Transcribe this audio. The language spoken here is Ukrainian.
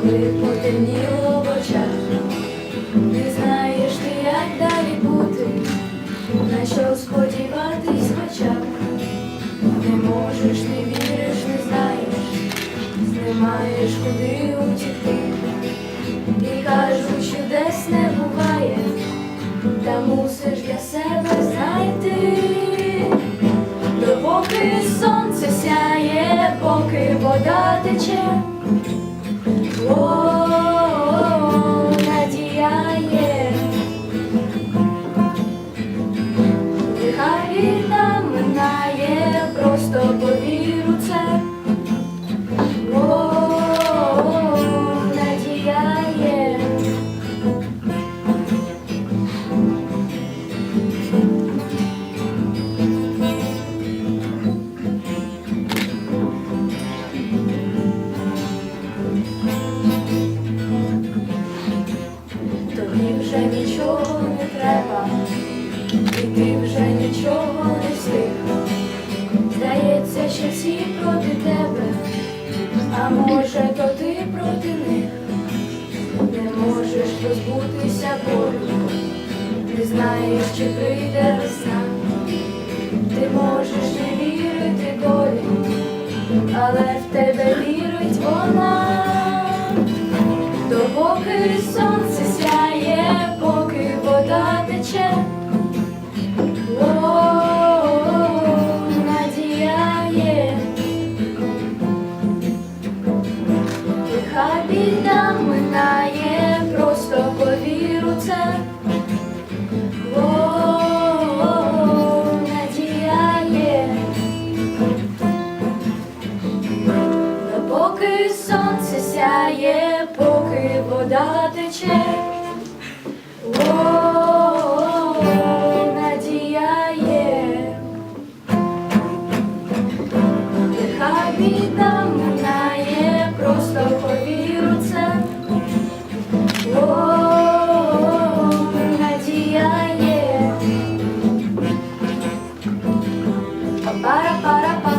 коли потемніло в очах. Не знаєш ти, як далі бути, на що сподіватись хоча б. Не можеш, не віриш, не знаєш, не маєш куди утікти. І кажуть, що десь не буває, та мусиш для себе знайти. Допоки сонце сяє, поки вода тече. І ти вже нічого не встиг. Здається, що всі проти тебе, а може, то ти проти них. Не можеш позбутися болю, не знаєш, чи прийде весна. Ти можеш не вірити долі, але в тебе вірить вона. Допоки сонце вода тече. О, надія є. Нехай біда минає, просто повір у це. О, надія є. Па-пара-пара-па,